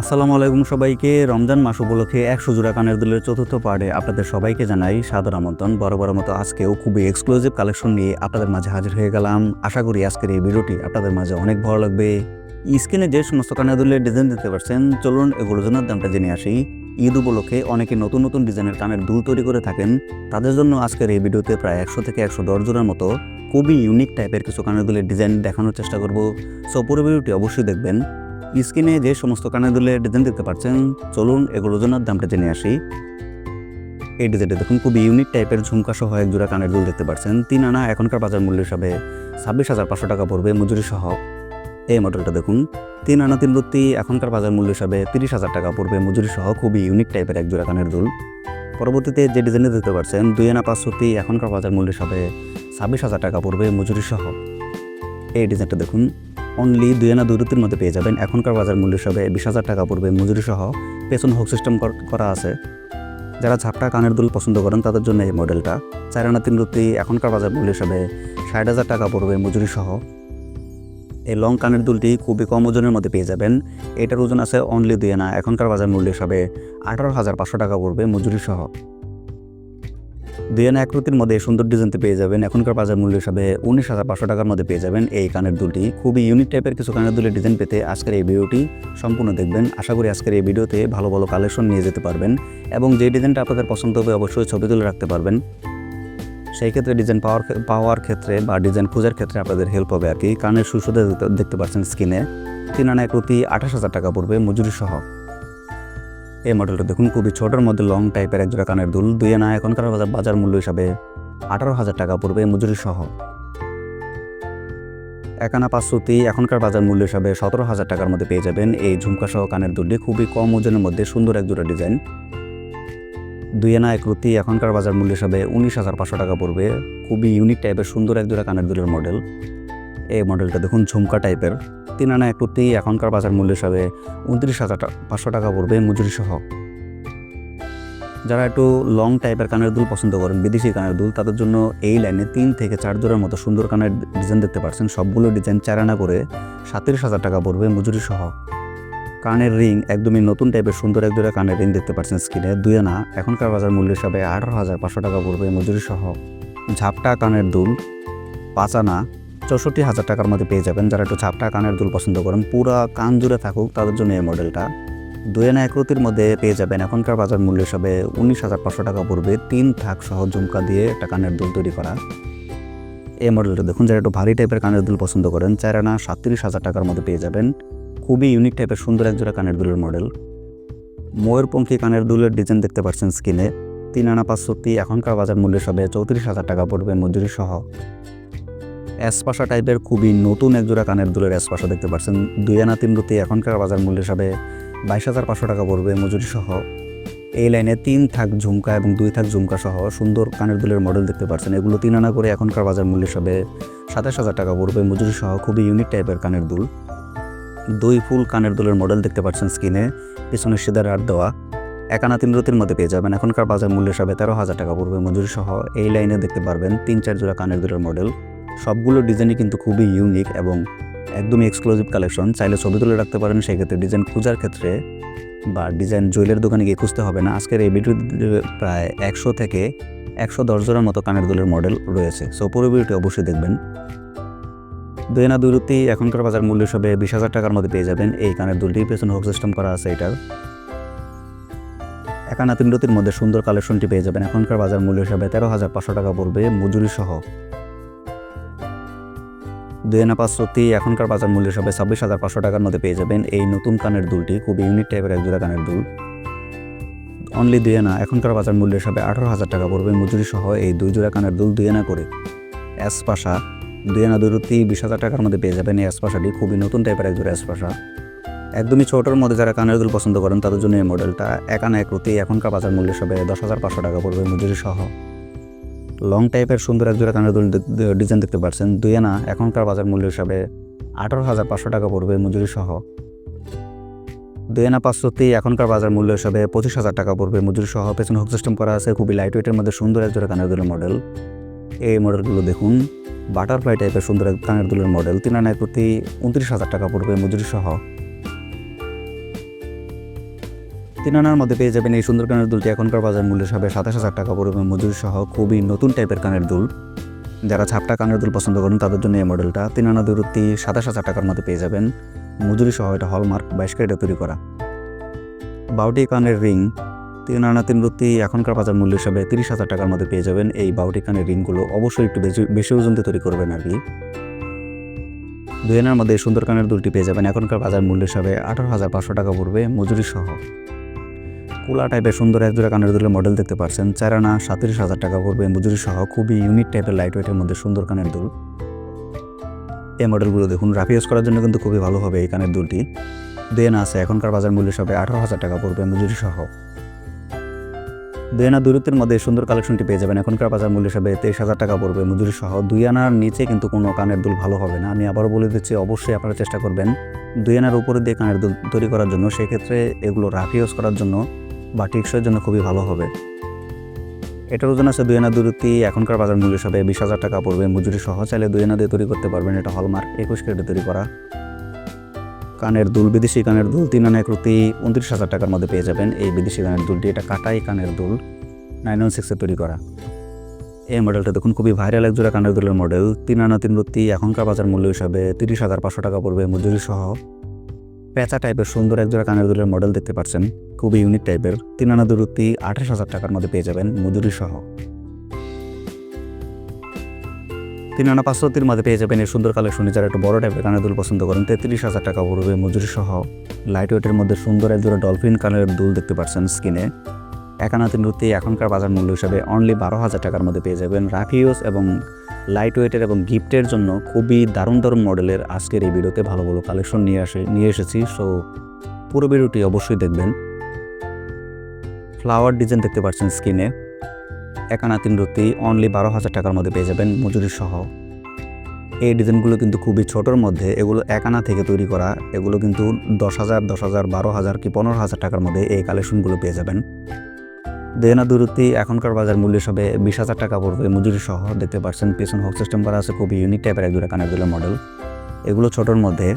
আসসালামু আলাইকুম সবাইকে। রমজান মাস উপলক্ষে একশো জোড়া কানের দুলের চতুর্থ পার্টে আপনাদের সবাইকে জানাই সাদর আমন্ত্রণ। বড় বড় মতো আজকেও খুবই এক্সক্লুসিভ কালেকশন নিয়ে আপনাদের মাঝে হাজির হয়ে গেলাম। আশা করি আজকের এই ভিডিওটি আপনাদের মাঝে অনেক ভালো লাগবে। স্ক্রিনে যে সমস্ত কানের দুলের ডিজাইন দিতে পারছেন চলুন এগুলোর জন্য দামটা জেনে আসি। ঈদ উপলক্ষে অনেকে নতুন নতুন ডিজাইনের কানের দুল তৈরি করে থাকেন। তাদের জন্য আজকের এই ভিডিওতে প্রায় একশো থেকে একশো দশ জোড়ার মতো খুবই ইউনিক টাইপের কিছু কানের দুলের ডিজাইন দেখানোর চেষ্টা করব। সো পুরো ভিডিওটি অবশ্যই দেখবেন। স্ক্রিনে যে সমস্ত কানের দুলের ডিজাইন দেখতে পাচ্ছেন, চলুন এগুলোর জন্য দামটা জেনে আসি। এই ডিজাইনটা দেখুন, খুবই ইউনিক টাইপের ঝুমকা সহ এক জোড়া কানের দুল দেখতে পাচ্ছেন। তিন আনা এখনকার বাজার মূল্য হিসাবে ছাব্বিশ হাজার পাঁচশো টাকা পড়বে মজুরি সহ। এই মডেলটা দেখুন, তিন আনা তিন রত্তি এখনকার বাজার মূল্য হিসাবে তিরিশ হাজার টাকা পড়বে মজুরি সহ, খুবই ইউনিক টাইপের এক জোড়া কানের দুল পরবর্তীতে যে ডিজাইনটা দেখতে পাচ্ছেন, দুই আনা পাঁচ রত্তি এখনকার বাজার মূল্য হিসাবে ছাব্বিশ হাজার টাকা পড়বে মজুরি সহ। এই ডিজাইনটা দেখুন অনলি দুই আনা দুই রুতির মধ্যে পেয়ে যাবেন। এখনকার বাজার মূল্য হিসাবে বিশ হাজার টাকা পড়বে। মজুরি সহ পেছন হোক সিস্টেম করা আছে। যারা ঝাপটা কানের দুল পছন্দ করেন, তাদের জন্য এই মডেলটা চার আনা তিন রুতি এখনকার বাজার মূল্য হিসাবে ষাট হাজার টাকা পড়বে মজুরি সহ। এই লং কানের দুলটি খুবই কম ওজনের মধ্যে পেয়ে যাবেন। এটার ওজন আছে অনলি দুই আনা। এখনকার বাজার মূল্য হিসাবে আঠারো হাজার পাঁচশো টাকা পড়বে মজুরি সহ। দুই আনা একরতির মধ্যে সুন্দর ডিজাইনতে পেয়ে যাবেন। এখনকার বাজার মূল্য হিসাবে উনিশ হাজার পাঁচশো টাকার মধ্যে পেয়ে যাবেন এই কানের দুলটি। খুবই ইউনিক টাইপের কিছু কানের দুলের ডিজাইন পেতে আজকের এই ভিডিওটি সম্পূর্ণ দেখবেন। আশা করি আজকের এই ভিডিওতে ভালো ভালো কালেকশন নিয়ে যেতে পারবেন এবং যে ডিজাইনটা আপনাদের পছন্দ হবে অবশ্যই ছবি তুলে রাখতে পারবেন। সেই ক্ষেত্রে ডিজাইন পাওয়ার পাওয়ার ক্ষেত্রে বা ডিজাইন খোঁজার ক্ষেত্রে আপনাদের হেল্প হবে আর কি। কানের সুসুদে দেখতে পাচ্ছেন স্কিনে তিন আনা একরতি আঠাশ হাজার টাকা পড়বে মজুরি সহ। এই মডেলটা দেখুন, খুবই ছোটোর মধ্যে লং টাইপের একজোড়া কানের দুল। দুই আনা এখনকার বাজার মূল্য হিসাবে আঠারো হাজার টাকা পড়বে মজুরি সহ। এক আনা পাঁচশোতি এখনকার বাজার মূল্য হিসাবে সতেরো হাজার টাকার মধ্যে পেয়ে যাবেন। এই ঝুমকা সহ কানের দুলটি খুবই কম ওজনের মধ্যে সুন্দর এক জোড়া ডিজাইন। দুই আনা এক রুতি এখনকার বাজার মূল্য হিসাবে উনিশ হাজার পাঁচশো টাকা পড়বে। খুবই ইউনিক টাইপের সুন্দর এক জোড়া কানের দুলের মডেল এই মডেলটা দেখুন, ঝুমকা টাইপের তিন আনা এক রুতি এখনকার বাজার মূল্য হিসাবে উনত্রিশ হাজার পাঁচশো টাকা পড়বে মজুরি সহ। যারা একটু লং টাইপের কানের দুল পছন্দ করেন, বিদেশি কানের দুল, তাদের জন্য এই লাইনে তিন থেকে চার জোড়ার মতো সুন্দর কানের ডিজাইন দেখতে পাচ্ছেন সবগুলো ডিজাইন চারানা করে সাতত্রিশ হাজার টাকা পড়বে মজুরি সহ। কানের রিং একদমই নতুন টাইপের সুন্দর এক জোড়া কানের রিং দেখতে পাচ্ছেন স্ক্রিনে দুই আনা। এখনকার বাজার মূল্য হিসাবে আঠারো হাজার পাঁচশো টাকা পড়বে মজুরি সহ। ঝাপটা কানের দুল, পাঁচ আনা। চৌষট্টি হাজার টাকার মধ্যে পেয়ে যাবেন। যারা একটু ঝাপটা কানের দুল পছন্দ করেন, পুরা কান জুড়ে থাকুক, তাদের জন্য এই মডেলটা। দুই আনা একরতির মধ্যে পেয়ে যাবেন এখনকার বাজার মূল্য হিসাবে উনিশ হাজার পাঁচশো টাকা পড়বে। তিন থাক সহ ঝুমকা দিয়ে একটা কানের দুল তৈরি করা। এই মডেলটা দেখুন, যারা একটু ভারী টাইপের কানের দুল পছন্দ করেন চার আনা সাতত্রিশ হাজার টাকার মধ্যে পেয়ে যাবেন। খুবই ইউনিক টাইপের সুন্দর এক জোড়া কানের দুলের মডেল। ময়ূরপঙ্খী কানের দুলের ডিজাইন দেখতে পাচ্ছেন স্কিনে তিন আনা পাঁচশোটি এখনকার বাজার মূল্য হিসাবে চৌত্রিশ হাজার টাকা পড়বে মজুরি সহ। অ্যাসপাশা টাইপের খুবই নতুন এক জোড়া কানের দুলের অ্যাসপাশা দেখতে পাচ্ছেন। দুই আনা তিন রুতি এখনকার বাজার মূল্য হিসাবে বাইশ হাজার পাঁচশো টাকা পড়বে মজুরি সহ এই লাইনে তিন থাক ঝুমকা এবং দুই থাক ঝুমকা সহ সুন্দর কানের দুলের মডেল দেখতে পাচ্ছেন। এগুলো তিন আনা করে এখনকার বাজার মূল্য হিসাবে সাতাশ হাজার টাকা পড়বে মজুরি সহ খুবই ইউনিক টাইপের কানের দুল। দুই ফুল কানের দুলের মডেল দেখতে পাচ্ছেন স্কিনে পিছনে সিদার আট দেওয়া। একানা তিন রতির মধ্যে পেয়ে যাবেন। এখনকার বাজার মূল্য হিসাবে তেরো হাজার টাকা পড়বে মজুরি সহ এই লাইনে দেখতে পারবেন তিন চার জোড়া কানের দুলের মডেল। সবগুলো ডিজাইনই কিন্তু খুবই ইউনিক এবং একদমই এক্সক্লুসিভ কালেকশন চাইলে ছবি তুলে রাখতে পারেন, সেক্ষেত্রে ডিজাইন খোঁজার ক্ষেত্রে বা ডিজাইন জুয়েলের দোকানে গিয়ে খুঁজতে হবে না। আজকের এই ভিডিও প্রায় একশো থেকে একশো দশ জনের মতো কানের দুলের মডেল রয়েছে। সো পুরো ভিডিওটি অবশ্যই দেখবেন। দুই না দুই রুতি এখনকার বাজার মূল্য হিসাবে বিশ হাজার টাকার মধ্যে পেয়ে যাবেন। এই কানের দুলটি পেছনে হোক সিস্টেম করা আছে এটার। একানা তিন রুতির মধ্যে সুন্দর কালেকশনটি পেয়ে যাবেন। এখনকার বাজার মূল্য হিসাবে তেরো হাজার পাঁচশো টাকা পড়বে মজুরি সহ দুই আনা পাঁচ এখনকার বাজার মূল্য হিসাবে ছাব্বিশ হাজার পাঁচশো টাকার মধ্যে পেয়ে যাবেন এই নতুন কানের দুলটি। খুবই ইউনিক টাইপের এক জোড়া কানের দুল। অনলি দুই আনা। এখনকার বাজার মূল্য হিসাবে আঠারো হাজার টাকা পড়বে মজুরি সহ এই দুই জোড়া কানের দুল দুই আনা করে। অ্যাসপাশা দুই আনা দুই রুতি বিশ হাজার টাকার মধ্যে পেয়ে যাবেন এই অ্যাসপাশাটি খুবই নতুন টাইপের এক জোড়া অ্যাসপাশা একদমই ছোটোর মধ্যে যারা কানের দুল পছন্দ করেন, তাদের জন্য এই মডেলটা এক আনা এক রুতি এখনকার বাজার মূল্য হিসাবে দশ হাজার পাঁচশো টাকা পড়বে মজুরি সহ লং টাইপের সুন্দর এক জোড়া কানের দুল ডিজাইন দেখতে পাচ্ছেন দুই আনা এখনকার বাজার মূল্য হিসাবে আঠারো হাজার পাঁচশো টাকা পড়বে মজুরি সহ। দুই আনা পাঁচশোতে এখনকার বাজার মূল্য হিসাবে পঁচিশ হাজার টাকা পড়বে মজুরি সহ। পেছনে হুক সিস্টেম করা আছে, খুবই লাইট ওয়েটের মধ্যে সুন্দর এক জোড়া কানের দুলের মডেল এই মডেলগুলো দেখুন বাটারফ্লাই টাইপের সুন্দর এক কানের দুলের মডেল তিন আনায় প্রতি উনত্রিশ হাজার টাকা পড়বে মজুরি সহ। তিন আনার মধ্যে পেয়ে যাবেন এই সুন্দর কানের দুলটি। এখনকার বাজার মূল্য হিসাবে সাতাশ হাজার টাকা পড়বে মজুরি সহ খুবই নতুন টাইপের কানের দুল। যারা ছাপটা কানের দুল পছন্দ করেন, তাদের জন্য এই মডেলটা। তিন আনা দূরত্ব সাতাশ হাজার টাকার মধ্যে পেয়ে যাবেন। মজুরি সহ এটা হলমার্ক বাইশ ক্যারেটে তৈরি করা। বাউটি কানের রিং। তিন আনা তিন রুত্তি এখনকার বাজার মূল্য হিসাবে তিরিশ হাজার টাকার মধ্যে পেয়ে যাবেন। এই বাউটি কানের রিংগুলো অবশ্যই একটু বেশি বেশি ওজন তৈরি করবেন আর কি। দুই আনার মধ্যে সুন্দর কানের দুলটি পেয়ে যাবেন। এখনকার বাজার মূল্য হিসাবে আঠারো হাজার পাঁচশো টাকা পড়বে মজুরি সহ। কুলা টাইপের সুন্দর এক জোড়া কানের দুলের মডেল দেখতে পাচ্ছেন। চার আনা সাতত্রিশ হাজার টাকা পড়বে মজুরি সহ। খুবই ইউনিক টাইপের লাইট ওয়েটের মধ্যে সুন্দর কানের দুল। এই মডেলগুলো দেখুন রাফ ইউজ করার জন্য কিন্তু খুবই ভালো হবে এই কানের দুলটি। দেন আছে এখনকার বাজার মূল্য সবে আঠারো হাজার টাকা পড়বে মজুরি সহ। দুই আনা দূরত্বের মধ্যে সুন্দর কালেকশনটি পেয়ে যাবেন। এখনকার বাজার মূল্য হিসাবে তেইশ হাজার টাকা পড়বে মজুরি সহ। দুই আনার নিচে কিন্তু কোনো কানের দুল ভালো হবে না। আমি আবারও বলে দিচ্ছি, অবশ্যই আপনারা চেষ্টা করবেন। দুই আনার উপরে দিয়ে কানের দুল তৈরি করার জন্য। সেক্ষেত্রে এগুলো রাফ ইউজ করার জন্য বা টিকসইয়ের জন্য খুবই ভালো হবে। এটার ওজন আছে দুই আনা দূরত্ব, এখনকার বাজার মূল্য হিসাবে বিশ হাজার টাকা পড়বে। মজুরি সহ চাইলে দুই আনা দিয়ে তৈরি করতে পারবেন এটা হলমার্ক, একুশ ক্যারেটে তৈরি করা। কানের দুল, বিদেশি কানের দুল তিন আনা একরতি উনত্রিশ হাজার টাকার মধ্যে পেয়ে যাবেন এই বিদেশি কানের দুলটি। এটা কাটাই কানের দুল, নাইন ওয়ান সিক্সে তৈরি করা। এই মডেলটা দেখুন, খুবই ভাইরাল এক জোড়া কানের দুলের মডেল। তিন আনা তিন রত্তি এখনকার বাজার মূল্য হিসাবে তিরিশ হাজার পাঁচশো টাকা পড়বে মজুরি সহ। পেঁচা টাইপের সুন্দর এক জোড়া কানের দুলের মডেল দেখতে পাচ্ছেন। খুবই ইউনিক টাইপের তিন আনা আঠাশ হাজার টাকার মধ্যে পেয়ে যাবেন মজুরি সহ। তিন আনা পাঁচশোতির মধ্যে পেয়ে যাবেন এই সুন্দর কালেকশন যারা একটু বড় টাইপের কানের দুল পছন্দ করেন, তেত্রিশ হাজার টাকা পড়বে মজুরি সহ। লাইট ওয়েটের মধ্যে সুন্দর এক জোড়া ডলফিন কানের দুল দেখতে পাচ্ছেন স্কিনে একানা তিন রুতি এখনকার বাজার মূল্য হিসাবে অনলি বারো হাজার টাকার মধ্যে পেয়ে যাবেন রাফিউস এবং লাইট ওয়েটের এবং গিফটের জন্য খুবই দারুণ দারুণ মডেলের আজকের এই ভিডিওতে ভালো ভালো কালেকশন নিয়ে আসে, নিয়ে এসেছি। সো পুরো ভিডিওটি অবশ্যই দেখবেন। ফ্লাওয়ার ডিজাইন দেখতে পাচ্ছেন স্কিনে একানা তিন রুতি অনলি বারো হাজার টাকার মধ্যে পেয়ে যাবেন মজুরি সহ। এই ডিজাইনগুলো কিন্তু খুবই ছোটোর মধ্যে, এগুলো একানা থেকে তৈরি করা, এগুলো কিন্তু দশ হাজার দশ হাজার, বারো হাজার কি পনেরো হাজার টাকার মধ্যে এই কালেকশনগুলো পেয়ে যাবেন। দেনা দূরত্ব এখনকার বাজার মূল্য হিসাবে বিশ হাজার টাকা পড়বে। মজুরি সহ দেখতে পাচ্ছেন, পেছন হক সিস্টেম করা আছে, খুবই ইউনিক টাইপের এক দুটো কানের মডেল এগুলো ছোটোর মধ্যে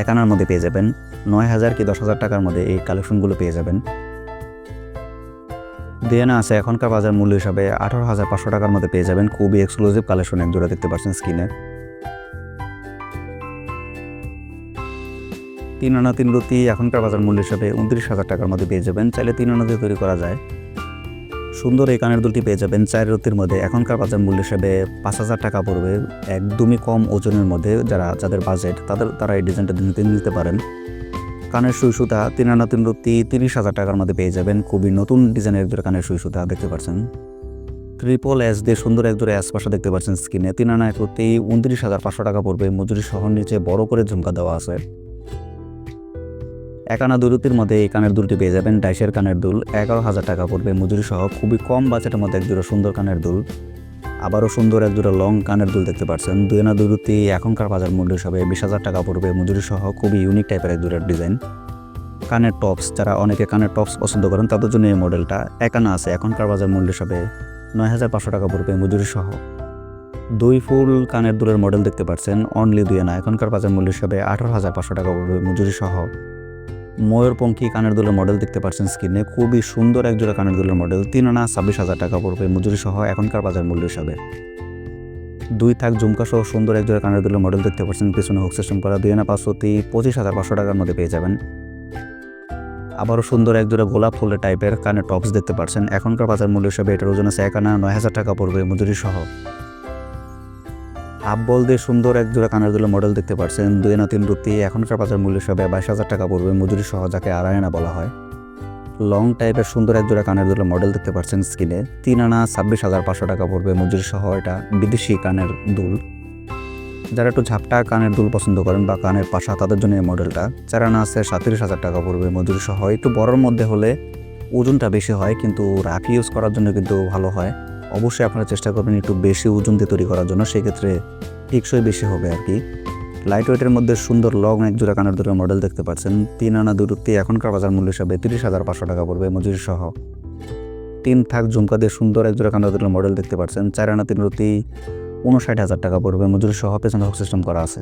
এক আনার মধ্যে পেয়ে যাবেন। নয় হাজার কি দশ হাজার টাকার মধ্যে এই কালেকশনগুলো পেয়ে যাবেন। দেনা আছে এখনকার বাজার মূল্য হিসাবে আঠারো হাজার পাঁচশো টাকার মধ্যে পেয়ে যাবেন। খুবই এক্সক্লুসিভ কালেকশন এক জোড়া দেখতে পাচ্ছেন স্ক্রিনে তিন আনা তিন রুতি এখনকার বাজার মূল্য হিসাবে উনত্রিশ হাজার টাকার মধ্যে পেয়ে যাবেন। চাইলে তিন আনা দিয়ে তৈরি করা যায়। সুন্দর এই কানের দুলটি পেয়ে যাবেন চার রতির মধ্যে। এখনকার বাজার মূল্য হিসেবে পাঁচ হাজার টাকা পড়বে। একদমই কম ওজনের মধ্যে যারা, যাদের বাজেট তাদের, তারা এই ডিজাইনটা নিতে নিতে পারেন। কানের সুই সুতা তিন আনা তিন রত্তি তিরিশ হাজার টাকার মধ্যে পেয়ে যাবেন। খুবই নতুন ডিজাইনের একজোড়া কানের সুই সুতা দেখতে পাচ্ছেন। ট্রিপল এস দিয়ে সুন্দর একজোড়া অ্যাস পাশা দেখতে পাচ্ছেন স্কিনে তিন আনা এক রত্তি উনত্রিশ হাজার পাঁচশো টাকা পড়বে। মজুরি শহর নিচে বড় করে ঝুমকা দেওয়া আছে। একানা দুরুতির মধ্যে এই কানের দুলটি পেয়ে যাবেন ডাইসের কানের দুল। এগারো হাজার টাকা পড়বে মজুরি সহ। খুবই কম বাজেটের মধ্যে এক জোড়া সুন্দর কানের দুল। আবারও সুন্দর এক জোড়া লং কানের দুল দেখতে পাচ্ছেন। দুই আনা দুরুতি এখনকার বাজার মূল্য হিসাবে বিশ হাজার টাকা পড়বে মজুরি সহ। খুবই ইউনিক টাইপের এক জোড়ার ডিজাইন কানের টপস যারা অনেকে কানের টপস পছন্দ করেন, তাদের জন্য এই মডেলটা একানা আছে। এখনকার বাজার মূল্য হিসাবে নয় হাজার পাঁচশো টাকা পড়বে মজুরি সহ। দুই ফুল কানের দুলের মডেল দেখতে পাচ্ছেন। অনলি দুই আনা এখনকার বাজার মূল্য হিসাবে আঠারো হাজার পাঁচশো টাকা পড়বে মজুরি সহ। ময়ূরপঙ্খী কানের দুলের মডেল দেখতে পাচ্ছেন স্ক্রিনে খুবই সুন্দর এক জোড়া কানের দুলের মডেল তিন আনা ছাব্বিশ হাজার টাকা পড়বে মজুরি সহ এখনকার বাজার মূল্য হিসাবে। দুই থাক ঝুমকা সহ সুন্দর এক জোড়া কানের দুলের মডেল দেখতে পাচ্ছেন। পিছনে হুক সিস্টেম করা। দুই আনা পাঁচশোতি পঁচিশ হাজার পাঁচশো টাকার মধ্যে পেয়ে যাবেন। আবারও সুন্দর এক জোড়া গোলাপ ফুলের টাইপের কানের টপস দেখতে পাচ্ছেন। এখনকার বাজার মূল্য হিসাবে এটার ওজন আছে এক আনা নয় হাজার টাকা পড়বে মজুরি সহ হাফ বল দিয়ে সুন্দর এক জোড়া কানের দুলের মডেল দেখতে পাচ্ছেন দুই আনা তিন রুতি এখনকার বাজার মূল্য হিসাবে বাইশ হাজার টাকা পড়বে, মজুরি সহ যাকে আড়াই আনা বলা হয়। লং টাইপের সুন্দর এক জোড়া কানের দুলের মডেল দেখতে পাচ্ছেন স্কিনে। তিন আনা ছাব্বিশ হাজার পাঁচশো টাকা পড়বে, মজুরি সহ এটা বিদেশি কানের দুল। যারা একটু ঝাপটা কানের দুল পছন্দ করেন বা কানের পাশা, তাদের জন্য এই মডেলটা চার আনা আছে সাঁত্রিশ হাজার টাকা পড়বে, মজুরি সহ। একটু বড়োর মধ্যে হলে ওজনটা বেশি হয়, কিন্তু রাফ ইউজ করার জন্য কিন্তু ভালো হয়। অবশ্যই আপনারা চেষ্টা করবেন একটু বেশি ওজন দিয়ে তৈরি করার জন্য। সেক্ষেত্রে টিকসই বেশি হবে আর কি। লাইট ওয়েটের মধ্যে সুন্দর লং এক জোড়া কানের দুটো মডেল দেখতে পাচ্ছেন। তিন আনা দুরুক্তি এখনকার বাজার মূল্য হিসাবে তিরিশ হাজার পাঁচশো টাকা পড়বে মজুরি সহ তিন থাক ঝুমকা দিয়ে সুন্দর এক জোড়া কানের দুটো মডেল দেখতে পাচ্ছেন। চার আনা তিন রুতি উনষাট হাজার টাকা পড়বে মজুরি সহ পেছনে হক সিস্টেম করা আছে।